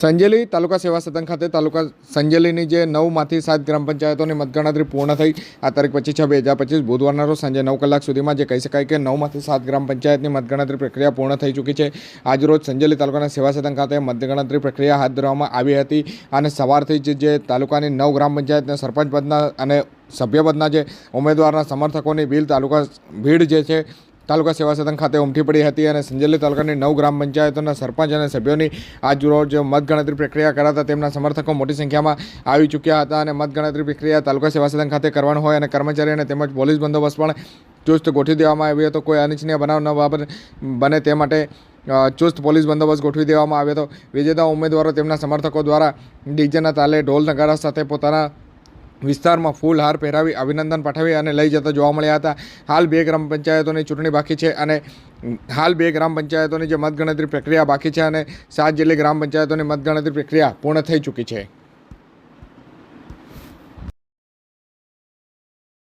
સંજેલી તાલુકા સેવા સદન ખાતે તાલુકા સંજેલીની જે નવમાંથી સાત ગ્રામ પંચાયતોની મતગણતરી પૂર્ણ થઈ. આ તારીખ પચીસ છ બે હજાર પચીસ બુધવારના રોજ સાંજે નવ કલાક સુધીમાં જે કહી શકાય કે નવમાંથી સાત ગ્રામ પંચાયતની મતગણતરી પ્રક્રિયા પૂર્ણ થઈ ચૂકી છે. આજરોજ સંજેલી તાલુકાના સેવા સદન ખાતે મતગણતરી પ્રક્રિયા હાથ ધરવામાં આવી હતી અને સવારથી જ તાલુકાની નવ ગ્રામ પંચાયતના સરપંચ પદના અને સભ્યપદના જે ઉમેદવારના સમર્થકોની બિલ તાલુકા ભીડ જે છે તાલુકા સેવા સદન ખાતે ઉમટી પડી હતી અને સંજેલી તાલુકાની નવ ગ્રામ પંચાયતોના સરપંચ અને સભ્યોની આજ રોજ મતગણતરી પ્રક્રિયા કરાતા તેમના સમર્થકો મોટી સંખ્યામાં આવી ચૂક્યા હતા અને મતગણતરી પ્રક્રિયા તાલુકા સેવા સદન ખાતે કરવાનું હોય અને કર્મચારી અને તેમજ પોલીસ બંદોબસ્ત પણ ચુસ્ત ગોઠવી દેવામાં આવ્યો હતો. કોઈ અનિચ્છનીય બનાવ ન બાબત બને તે માટે ચુસ્ત પોલીસ બંદોબસ્ત ગોઠવી દેવામાં આવ્યો હતો. વિજેતા ઉમેદવારો તેમના સમર્થકો દ્વારા ડીજેના તાલે ઢોલ નગારા સાથે પોતાના વિસ્તારમાં ફૂલ હાર પહેરાવી અભિનંદન પાઠવી અને લઈ જતા જોવા મળ્યા હતા. હાલ બે ગ્રામ પંચાયતોની ચૂંટણી બાકી છે અને હાલ બે ગ્રામ પંચાયતોની જે મતગણતરી પ્રક્રિયા બાકી છે અને સાત જેટલી ગ્રામ પંચાયતોની મતગણતરી પ્રક્રિયા પૂર્ણ થઈ ચૂકી છે.